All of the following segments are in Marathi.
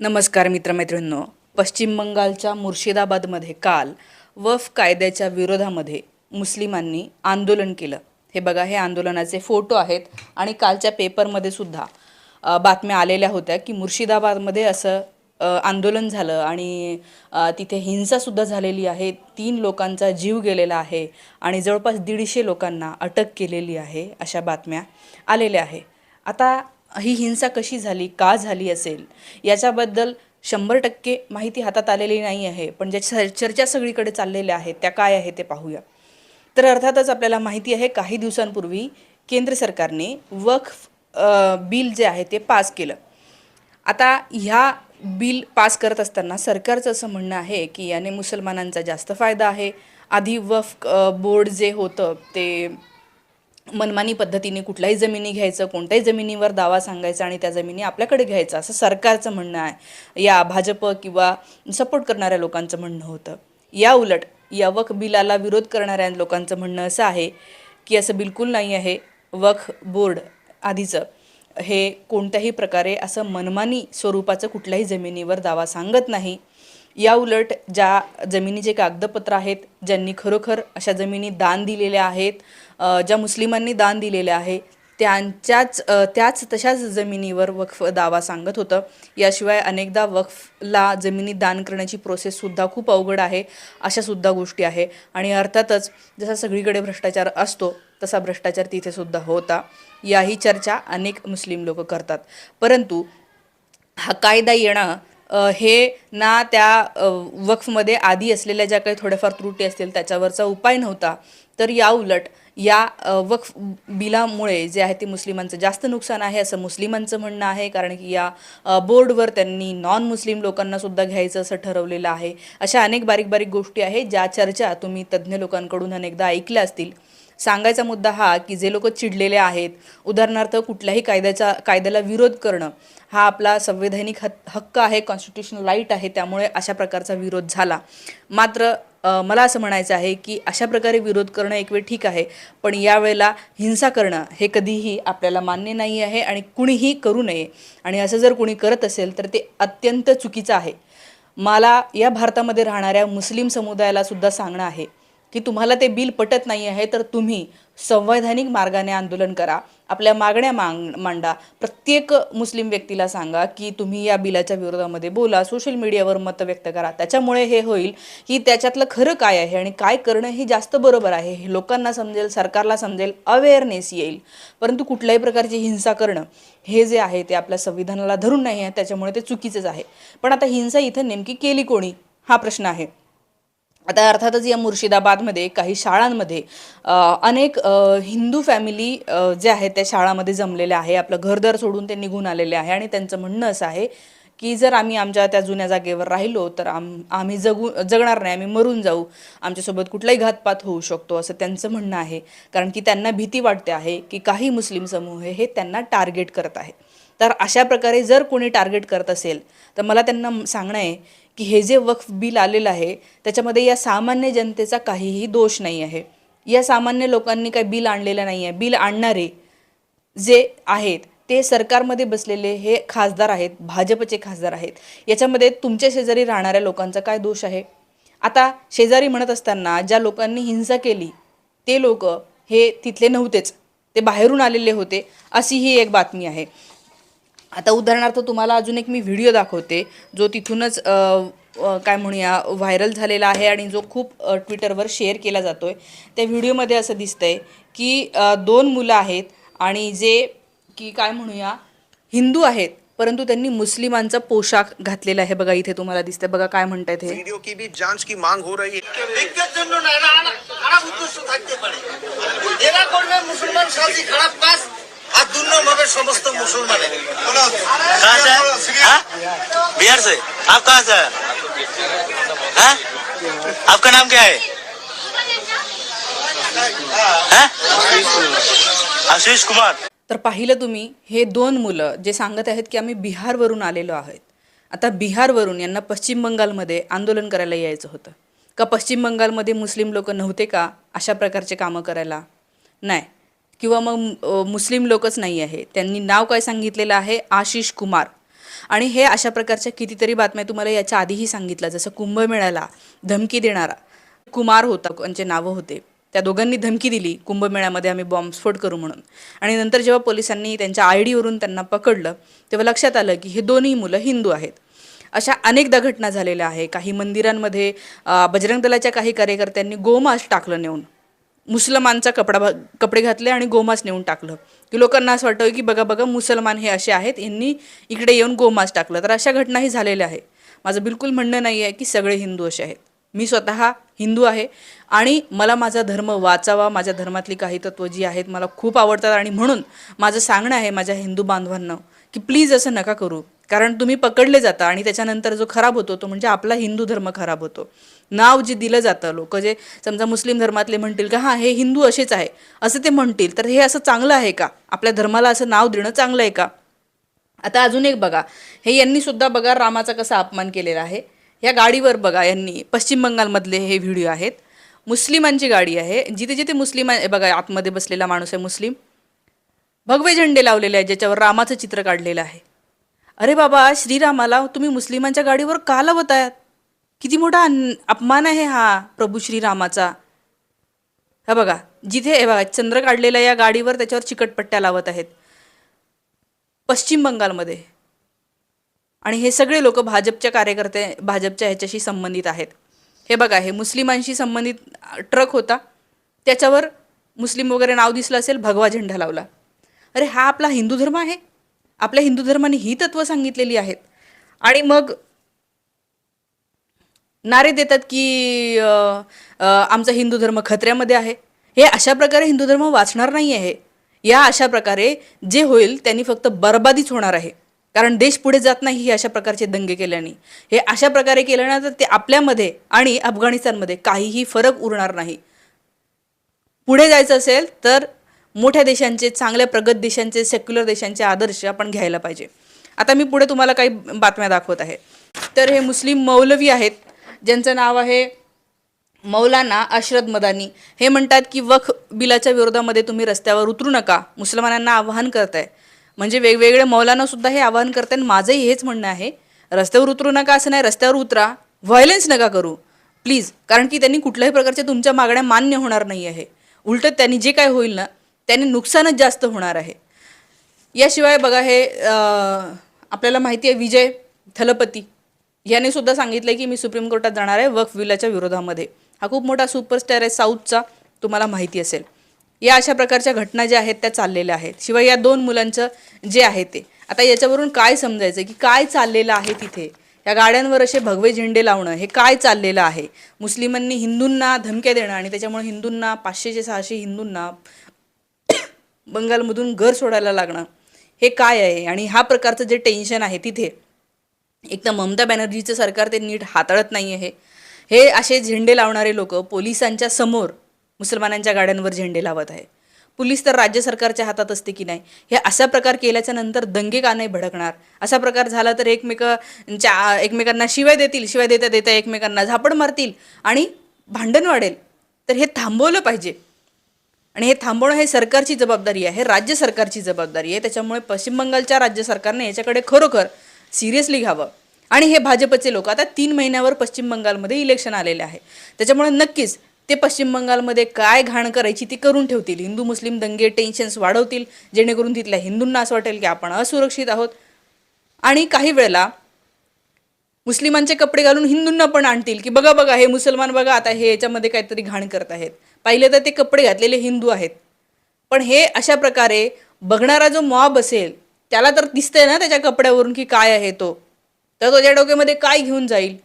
नमस्कार मित्रमैत्रिणींनो पश्चिम बंगालच्या मुर्शिदाबादमध्ये काल वफ कायद्याच्या विरोधामध्ये मुस्लिमांनी आंदोलन केलं. हे बघा हे आंदोलनाचे फोटो आहेत आणि कालच्या पेपरमध्ये सुद्धा बातम्या आलेल्या होत्या की मुर्शिदाबादमध्ये असं आंदोलन झालं आणि तिथे हिंसासुद्धा झालेली आहे. तीन लोकांचा जीव गेलेला आहे आणि जवळपास दीडशे लोकांना अटक केलेली आहे अशा बातम्या आलेल्या आहे. आता ही हिंसा कशी झाली का झाली असेल याच्याबद्दल शंभर टक्के माहिती हातात आलेली नाही आहे पण ज्या चर्चा सगळीकडे चाललेल्या आहेत त्या काय आहे ते पाहूया. तर अर्थातच आपल्याला माहिती आहे काही दिवसांपूर्वी केंद्र सरकारने वक्फ बिल जे आहे ते पास केलं. आता ह्या बिल पास करत असताना सरकारचं असं म्हणणं आहे की याने मुसलमानांचा जास्त फायदा आहे. आधी वफ बोर्ड जे होतं ते मनमानी पद्धतीने कुठल्याही जमिनी घ्यायचं कोणत्याही जमिनीवर दावा सांगायचा आणि त्या जमिनी आपल्याकडे घ्यायचा असं सरकारचं म्हणणं आहे. या भाजप किंवा सपोर्ट करणाऱ्या लोकांचं म्हणणं होतं. या उलट या वख बिलाला विरोध करणाऱ्या लोकांचं म्हणणं असं आहे की असं बिलकुल नाही आहे. वख बोर्ड आधीचं हे कोणत्याही प्रकारे असं मनमानी स्वरूपाचं कुठल्याही जमिनीवर दावा सांगत नाही. या उलट ज्या जमिनीचे कागदपत्र आहेत ज्यांनी खरोखर अशा जमिनी दान दिलेल्या आहेत ज्या मुस्लिमांनी दान दिलेल्या आहे त्यांच्याच त्याच तशाच जमिनीवर वक्फ दावा सांगत होतं. याशिवाय अनेकदा वक्फला जमिनी दान करण्याची प्रोसेससुद्धा खूप अवघड आहे अशासुद्धा गोष्टी आहे. आणि अर्थातच जसा सगळीकडे भ्रष्टाचार असतो तसा भ्रष्टाचार तिथेसुद्धा होता. याही चर्चा अनेक मुस्लिम लोक करतात. परंतु हा कायदा येणं हे ना त्या वक्फमध्ये आधी असलेल्या ज्या काही थोड्याफार त्रुटी असतील त्याच्यावरचा उपाय नव्हता तर या उलट या वक्फ बिलामुळे जे आहे ते मुस्लिमांचं जास्त नुकसान आहे असं मुस्लिमांचं म्हणणं आहे कारण की या बोर्डवर त्यांनी नॉन मुस्लिम लोकांना सुद्धा घ्यायचं असं ठरवलेलं आहे. अशा अनेक बारीक बारीक गोष्टी आहेत ज्या चर्चा तुम्ही तज्ज्ञ लोकांकडून अनेकदा ऐकल्या असतील. सांगायचा मुद्दा हा की जे लोक चिडलेले आहेत उदाहरणार्थ कुठल्याही कायद्याचा कायद्याला विरोध करणं हा आपला संवैधानिक हक हक्क आहे कॉन्स्टिट्युशनल राईट आहे त्यामुळे अशा प्रकारचा विरोध झाला. मात्र मला असं म्हणायचं आहे की अशा प्रकारे विरोध करणं एक वेळ ठीक आहे पण यावेळेला हिंसा करणं हे कधीही आपल्याला मान्य नाही आहे आणि कुणीही करू नये. आणि असं जर कुणी करत असेल तर ते अत्यंत चुकीचं आहे. मला या भारतामध्ये राहणाऱ्या मुस्लिम समुदायाला सुद्धा सांगणं आहे. की तुम्हाला ते बिल पटत नाही आहे तर तुम्ही संवैधानिक मार्गाने आंदोलन करा. आपल्या मागण्या मांग मांडा. प्रत्येक मुस्लिम व्यक्तीला सांगा की तुम्ही या बिलाच्या विरोधामध्ये बोला सोशल मीडियावर मतं व्यक्त करा. त्याच्यामुळे हे होईल की त्याच्यातलं खरं काय आहे आणि काय करणं हे जास्त बरोबर आहे हे लोकांना समजेल सरकारला समजेल अवेअरनेस येईल. परंतु कुठल्याही प्रकारची हिंसा करणं हे जे आहे ते आपल्या संविधानाला धरून नाही आहे त्याच्यामुळे ते चुकीचंच आहे. पण आता हिंसा इथं नेमकी केली कोणी? हा प्रश्न आहे. आता अर्थातच या मुर्शिदाबादमध्ये काही शाळांमध्ये अनेक हिंदू फॅमिली जे आहेत त्या शाळामध्ये जमलेल्या आहे. आपलं घरदार सोडून ते निघून आलेले आहे. आणि त्यांचं म्हणणं असं आहे की जर आम्ही आमच्या त्या जुन्या जागेवर राहिलो तर आम आम्ही जगू जगणार नाही आम्ही मरून जाऊ. आमच्यासोबत कुठलाही घातपात होऊ शकतो असं त्यांचं म्हणणं आहे. कारण की त्यांना भीती वाटते आहे की काही मुस्लिम समूह हे त्यांना टार्गेट करत आहे. तर अशा प्रकारे जर कोणी टार्गेट करत असेल तर मला त्यांना सांगणं आहे की हे जे वक्फ बिल आलेलं आहे त्याच्यामध्ये या सामान्य जनतेचा काहीही दोष नाही आहे. या सामान्य लोकांनी काही बिल आणलेलं नाही आहे. बिल आणणारे जे आहेत ते सरकारमध्ये बसलेले हे खासदार आहेत भाजपचे खासदार आहेत. याच्यामध्ये तुमच्या शेजारी राहणाऱ्या लोकांचा काय दोष आहे? आता शेजारी म्हणत असताना ज्या लोकांनी हिंसा केली ते लोक हे तिथले नव्हतेच. ते बाहेरून आलेले होते अशी ही एक बातमी आहे. आता उदाहरणार्थ तुम्हाला अजून एक मी व्हिडिओ दाखवते जो तिथूनच काय म्हणूया व्हायरल झालेला आहे आणि जो खूप ट्विटरवर शेअर केला जातो आहे त्या व्हिडिओमध्ये असं दिसतंय की दोन मुलं आहेत आणि जे की काय म्हणूया हिंदू आहेत परंतु त्यांनी मुस्लिमांचा पोशाख घातलेला आहे बघा इथे तुम्हाला दिसतंय बघा काय म्हणतायत हे वीडियो की भी जांच की मांग हो रही है বিজ্ঞের জন্য না এরা আনা- খারাপ উদ্দেশ্য থাকতে পারে এরা করবে মুসলমান সাজি খারাপ কাজ আর দুর্নাম হবে সমস্ত মুসলমানের कहाँ से है? हाँ? बिहार से आप कहाँ से हैं? हाँ? आपका नाम क्या है हाँ? आशीष कुमार तर पाहिलं तुम्ही हे दोन मुलं जे सांगत आहेत की आम्ही बिहारवरून आलेलो आहोत. आता बिहारवरून यांना पश्चिम बंगालमध्ये आंदोलन करायला यायचं होतं. का पश्चिम बंगालमध्ये मुस्लिम लोक नव्हते का अशा प्रकारचे कामं करायला? नाही. किंवा मग मुस्लिम लोकच नाही आहे. त्यांनी नाव काय सांगितलेलं आहे? आशिष कुमार. आणि हे अशा प्रकारच्या कितीतरी बातम्या तुम्हाला याच्या आधीही सांगितलं जसं कुंभमेळ्याला धमकी देणारा कुमार होता त्यांचे नावं होते. त्या दोघांनी धमकी दिली. कुंभमेळ्यामध्ये आम्ही बॉम्बस्फोट करू म्हणून. आणि नंतर जेव्हा पोलिसांनी त्यांच्या आय डीवरून त्यांना पकडलं तेव्हा लक्षात आलं की हे दोन्ही मुलं हिंदू आहेत. अशा अनेकदा घटना झालेल्या आहे. काही मंदिरांमध्ये बजरंग दलाच्या काही कार्यकर्त्यांनी गोमांस टाकलं नेऊन. मुसलमानचा कपडा भा- कपडे घातले आणि गोमांस नेऊन टाकलं. की लोकांना असं वाटतं की बघा बघा मुसलमान हे असे आहेत यांनी इकडे येऊन गोमांस टाकलं. तर अशा घटनाही झालेल्या आहे माझं बिलकुल म्हणणं नाही आहे की सगळे हिंदू असे आहेत. मी स्वतः हिंदू आहे आणि मला माझा धर्म वाचावा माझ्या धर्मातली काही तत्व जी आहेत मला खूप आवडतात आणि म्हणून माझं सांगणं आहे माझ्या हिंदू बांधवांना की प्लीज असं नका करू. कारण तुम्ही पकडले जाता आणि त्याच्यानंतर जो खराब होतो तो म्हणजे आपला हिंदू धर्म खराब होतो. नाव जे दिलं जातं लोक जे समजा मुस्लिम धर्मातले म्हणतील का हां हे हिंदू असेच आहे असं ते म्हणतील तर हे असं चांगलं आहे का? आपल्या धर्माला असं नाव देणं चांगलं आहे का? आता अजून एक बघा. हे यांनी सुद्धा बघा रामाचा कसा अपमान केलेला आहे. या गाडीवर बघा यांनी पश्चिम बंगालमधले हे व्हिडिओ आहेत. मुस्लिमांची गाडी आहे. जिथे जिथे मुस्लिम आहे बघा आतमध्ये बसलेला माणूस आहे मुस्लिम. भगवे झेंडे लावलेले आहेत ज्याच्यावर रामाचं चित्र काढलेलं आहे. अरे बाबा श्रीरामाला तुम्ही मुस्लिमांच्या गाडीवर का लावत आहात? किती मोठा अन- अपमान आहे हा प्रभू श्रीरामाचा. हा बघा जिथे हे बघा चंद्र काढलेला या गाडीवर त्याच्यावर चिकटपट्ट्या लावत आहेत. पश्चिम बंगालमध्ये. आणि हे सगळे लोक भाजपच्या कार्यकर्ते भाजपच्या ह्याच्याशी संबंधित आहेत. हे बघा हे मुस्लिमांशी संबंधित ट्रक होता. त्याच्यावर मुस्लिम वगैरे नाव दिसलं असेल भगवा झेंडा लावला. अरे हा आपला हिंदू धर्म आहे. आपल्या हिंदू धर्माने ही तत्त्व सांगितलेली आहेत. आणि मग नारे देतात की आमचा हिंदू धर्म खत्र्यामध्ये आहे. हे अशा प्रकारे हिंदू धर्म वाचणार नाही आहे या अशा प्रकारे जे होईल त्यांनी फक्त बरबादीच होणार आहे. कारण देश पुढे जात नाही हे अशा प्रकारचे दंगे केल्याने. हे अशा प्रकारे केलं ना तर ते आपल्यामध्ये आणि अफगाणिस्तानमध्ये काहीही फरक उरणार नाही. पुढे जायचं असेल तर मोठ्या देशांचे चांगल्या प्रगत देशांचे सेक्युलर देशांचे आदर्श आपण घ्यायला पाहिजे. आता मी पुढे तुम्हाला काही बातम्या दाखवत आहे. तर हे मुस्लिम मौलवी आहेत. ज्यांचं नाव आहे मौलाना अशरद मदानी. हे म्हणतात की वख बिलाच्या विरोधामध्ये तुम्ही रस्त्यावर उतरू नका. मुसलमानांना आवाहन करताय. म्हणजे वेगवेगळे मौलाना सुद्धा हे आवाहन करताय आणि माझंही हेच म्हणणं आहे. रस्त्यावर उतरू नका असं नाही रस्त्यावर उतरा. व्हायलेन्स नका करू. प्लीज कारण की त्यांनी कुठल्याही प्रकारच्या तुमच्या मागण्या मान्य होणार नाही आहे. उलटं त्यांनी जे काय होईल ना त्याने नुकसानच जास्त होणार आहे. याशिवाय बघा हे आपल्याला माहिती आहे विजय थलपती. याने सुद्धा सांगितलं की मी सुप्रीम कोर्टात जाणार आहे वक्फ विलाच्या विरोधामध्ये. हा खूप मोठा सुपरस्टार आहे साऊथचा तुम्हाला माहिती असेल. या अशा प्रकारच्या घटना ज्या आहेत त्या चाललेल्या आहेत. शिवाय या दोन मुलांचं जे आहे ते. आता याच्यावरून काय समजायचं की काय चाललेलं आहे तिथे? या गाड्यांवर असे भगवे झेंडे लावणं हे काय चाललेलं आहे? मुस्लिमांनी हिंदूंना धमक्या देणं आणि त्याच्यामुळे हिंदूंना पाचशेचे सहाशे हिंदूंना बंगालमधून घर सोडायला लागणं हे काय आहे? आणि हा प्रकारचं जे टेन्शन आहे तिथे एक तर ममता बॅनर्जीचं सरकार ते नीट हाताळत नाही आहे हे असे झेंडे लावणारे लोक पोलिसांच्या समोर मुसलमानांच्या गाड्यांवर झेंडे लावत आहे पोलीस तर राज्य सरकारच्या हातात असते की नाही? हे असा प्रकार केल्याच्यानंतर दंगे का नाही भडकणार? असा प्रकार झाला तर एकमेकांच्या एकमेकांना शिवाय देतील शिवाय देता देता एकमेकांना झापड मारतील आणि भांडण वाढेल. तर हे थांबवलं पाहिजे. आणि हे थांबवणं हे सरकारची जबाबदारी आहे राज्य सरकारची जबाबदारी आहे. त्याच्यामुळे पश्चिम बंगालच्या राज्य सरकारने याच्याकडे खरोखर सिरियसली घ्यावं. आणि हे भाजपचे लोक आता तीन महिन्यावर पश्चिम बंगालमध्ये इलेक्शन आलेले आहे. त्याच्यामुळे नक्कीच ते पश्चिम बंगालमध्ये काय घाण करायची ती करून ठेवतील. हिंदू मुस्लिम दंगे टेन्शन्स वाढवतील जेणेकरून तिथल्या हिंदूंना असं वाटेल की आपण असुरक्षित आहोत. आणि काही वेळेला मुस्लिमांचे कपडे घालून हिंदूंना पण आणतील की बघा बघा हे मुसलमान बघा आता हे याच्यामध्ये काहीतरी घाण करत आहेत. पाहिले तर ते कपडे घातलेले हिंदू आहेत. पण हे अशा प्रकारे बघणारा जो मॉब असेल त्याला तर दिसतंय ना त्याच्या कपड्यावरून की काय आहे तो. तर त्याच्या डोक्यामध्ये काय घेऊन जाईल?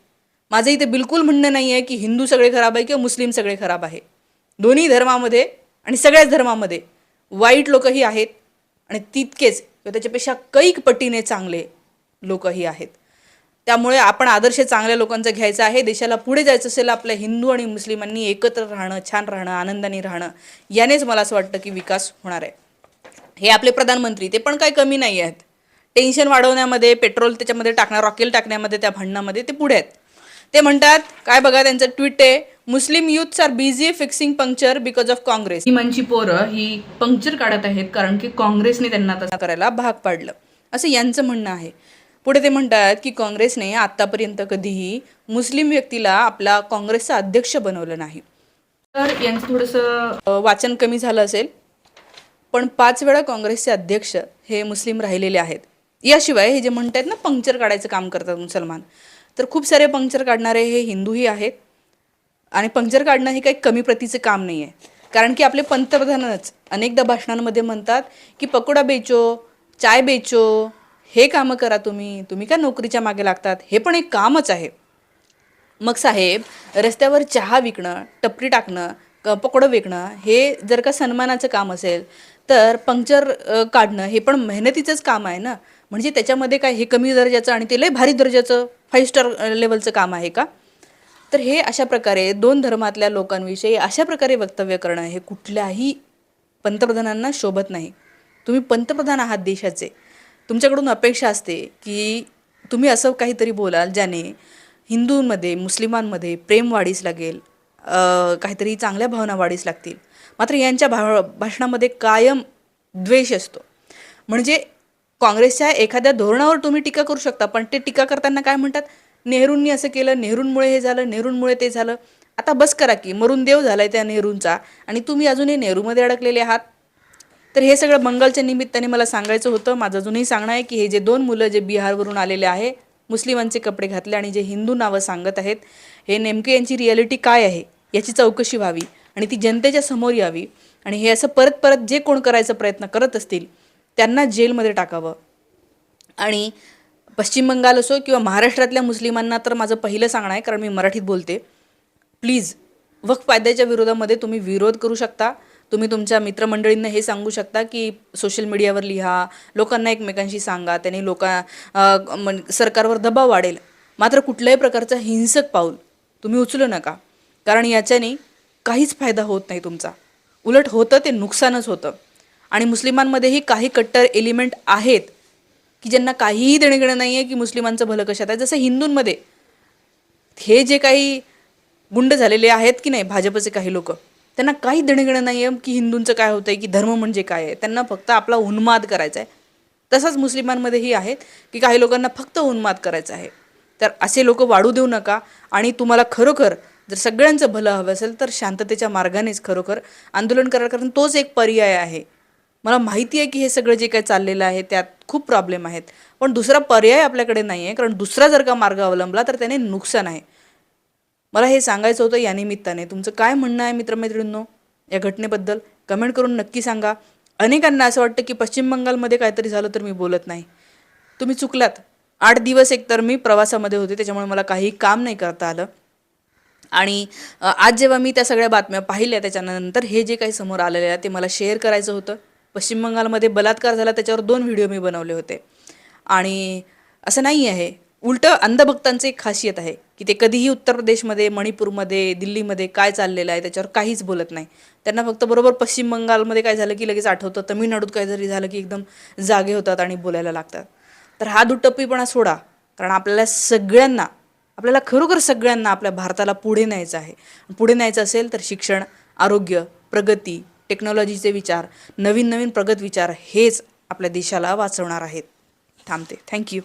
माझं इथे बिलकुल म्हणणं नाही आहे की हिंदू सगळे खराब आहे किंवा मुस्लिम सगळे खराब आहे. दोन्ही धर्मामध्ये आणि सगळ्याच धर्मामध्ये वाईट लोकही आहेत आणि तितकेच किंवा त्याच्यापेक्षा कैक पटीने चांगले लोकही आहेत. त्यामुळे आपण आदर्श चांगल्या लोकांचा घ्यायचा आहे. देशाला पुढे जायचं असेल आपल्या हिंदू आणि मुस्लिमांनी एकत्र राहणं छान राहणं आनंदाने राहणं यानेच मला असं वाटतं की विकास होणार आहे. हे आपले प्रधानमंत्री ते पण काही कमी नाही आहेत. टेन्शन वाढवण्यामध्ये पेट्रोल त्याच्यामध्ये टाकणार रॉकेल टाकण्यामध्ये त्या भांडणामध्ये ते पुढे आहेत. ते म्हणतात काय बघा त्यांचं ट्विट आहे Muslim youths are busy fixing puncture because of Congress मुस्लिमांची पोरं ही पंक्चर काढत आहेत कारण की काँग्रेसने त्यांना तसं करायला भाग पाडलं. असं यांचं म्हणणं आहे. पुढे ते म्हणतात की काँग्रेसने आत्तापर्यंत कधीही मुस्लिम व्यक्तीला आपला काँग्रेसचा अध्यक्ष बनवलं नाही. तर यांचं थोडंसं वाचन कमी झालं असेल पण पाच वेळा काँग्रेसचे अध्यक्ष हे मुस्लिम राहिलेले आहेत. याशिवाय हे जे म्हणतात ना पंक्चर काढायचं काम करतात मुसलमान. तर खूप सारे पंक्चर काढणारे हे हिंदूही आहेत. आणि पंक्चर काढणं हे काही कमी प्रतीचं काम नाही आहे कारण की आपले पंतप्रधानच अनेकदा भाषणांमध्ये म्हणतात की पकोडा बेचो चाय बेचो हे कामं करा तुम्ही तुम्ही का नोकरीच्या मागे लागतात? हे पण एक कामच आहे. मग साहेब रस्त्यावर चहा विकणं टपरी टाकणं क- पकोडं विकणं हे जर का सन्मानाचं काम असेल तर पंक्चर काढणं हे पण मेहनतीचंच काम आहे ना? म्हणजे त्याच्यामध्ये काय हे कमी दर्जाचं आणि ते लय भारी दर्जाचं फाईव्ह स्टार लेवलचं काम आहे का? तर हे अशा प्रकारे दोन धर्मातल्या लोकांविषयी अशा प्रकारे वक्तव्य करणं हे कुठल्याही पंतप्रधानांना शोभत नाही. तुम्ही पंतप्रधान आहात देशाचे. तुमच्याकडून अपेक्षा असते की तुम्ही असं काहीतरी बोलाल ज्याने हिंदूंमध्ये मुस्लिमांमध्ये प्रेम वाढीस लागेल काहीतरी चांगल्या भावना वाढीस लागतील. मात्र यांच्या भा भाषणामध्ये कायम द्वेष असतो. म्हणजे काँग्रेसच्या एखाद्या धोरणावर तुम्ही टीका करू शकता पण ते टीका करताना काय म्हणतात? नेहरूंनी असं केलं नेहरूंमुळे हे झालं नेहरूंमुळे ते झालं. आता बस करा की मरून देव झालाय त्या नेहरूंचा आणि तुम्ही अजूनही नेहरूमध्ये अडकलेले आहात. तर हे सगळं बंगालच्या निमित्ताने मला सांगायचं होतं. माझं अजूनही सांगणं आहे की हे जे दोन मुलं जे बिहारवरून आलेले आहे मुस्लिमांचे कपडे घातले आणि जे हिंदू नावं सांगत आहेत हे नेमके यांची रियालिटी काय आहे याची चौकशी व्हावी आणि ती जनतेच्या समोर यावी आणि हे असं परत परत जे कोण करायचा प्रयत्न करत असतील त्यांना जेलमध्ये टाकावं. आणि पश्चिम बंगाल असो किंवा महाराष्ट्रातल्या मुस्लिमांना तर माझं पहिलं सांगणं आहे कारण मी मराठीत बोलते. प्लीज वक्फ कायद्याच्या विरोधामध्ये तुम्ही विरोध करू शकता. तुम्ही तुमच्या मित्रमंडळींना हे सांगू शकता की सोशल मीडियावर लिहा लोकांना एकमेकांशी सांगा त्याने लोका मन- सरकारवर दबाव वाढेल. मात्र कुठल्याही प्रकारचं हिंसक पाऊल तुम्ही उचलू नका कारण याच्याने काहीच फायदा होत नाही तुमचा. उलट होतं ते नुकसानच होतं. आणि मुस्लिमांमध्येही काही कट्टर एलिमेंट आहेत की ज्यांना काहीही देणेघेणं नाही आहे की मुस्लिमांचं भलं कशात आहे. जसं हिंदूंमध्ये हे जे काही गुंड झालेले आहेत की नाही भाजपचे काही लोक त्यांना काही देणेघेणं नाही आहे की हिंदूंचं काय होतं आहे की धर्म म्हणजे काय आहे. त्यांना फक्त आपला उन्माद करायचा आहे. तसंच मुस्लिमांमध्येही आहेत की काही लोकांना फक्त उन्माद करायचा आहे. तर असे लोक वाढू देऊ नका आणि तुम्हाला खरोखर जर सगळ्यांचं भलं हवं असेल तर शांततेच्या मार्गानेच खरोखर आंदोलन करा कारण तोच एक पर्याय आहे. मला माहिती आहे की हे सगळं जे काही चाललेलं आहे त्यात खूप प्रॉब्लेम आहेत. पण दुसरा पर्याय आपल्याकडे नाही आहे कारण दुसरा जर का मार्ग अवलंबला तर त्याने नुकसान आहे. मला हे सांगायचं होतं या निमित्ताने. तुमचं काय म्हणणं आहे मित्रमैत्रिणींनो या घटनेबद्दल? कमेंट करून नक्की सांगा. अनेकांना असं वाटतं की पश्चिम बंगालमध्ये काहीतरी झालं तर मी बोलत नाही. तुम्ही चुकलात. आठ दिवस एकतर मी प्रवासामध्ये होते त्याच्यामुळे मला काही काम नाही करता आलं. आणि आज जेव्हा मी त्या सगळ्या बातम्या पाहिल्या त्याच्यानंतर हे जे काही समोर आलेलं आहे ते मला शेअर करायचं होतं. पश्चिम बंगालमध्ये बलात्कार झाला त्याच्यावर दोन व्हिडिओ मी बनवले होते. आणि असं नाही आहे. उलटं अंधभक्तांचं एक खासियत आहे की ते कधीही उत्तर प्रदेशमध्ये मणिपूरमध्ये दिल्लीमध्ये काय चाललेलं आहे त्याच्यावर काहीच बोलत नाही. त्यांना फक्त बरोबर पश्चिम बंगालमध्ये काय झालं की लगेच आठवतं तमिळनाडूत काहीतरी झालं की एकदम जागे होतात आणि बोलायला लागतात. तर हा दुटप्पीपणा सोडा कारण आपल्याला सगळ्यांना आपल्याला खरोखर सगळ्यांना आपल्या भारताला पुढे न्यायचं आहे. पुढे न्यायचं असेल तर शिक्षण आरोग्य प्रगती टेक्नॉलॉजीचे विचार नवीन नवीन प्रगत विचार हेच आपल्या देशाला वाचवणार आहेत. थांबते. थँक्यू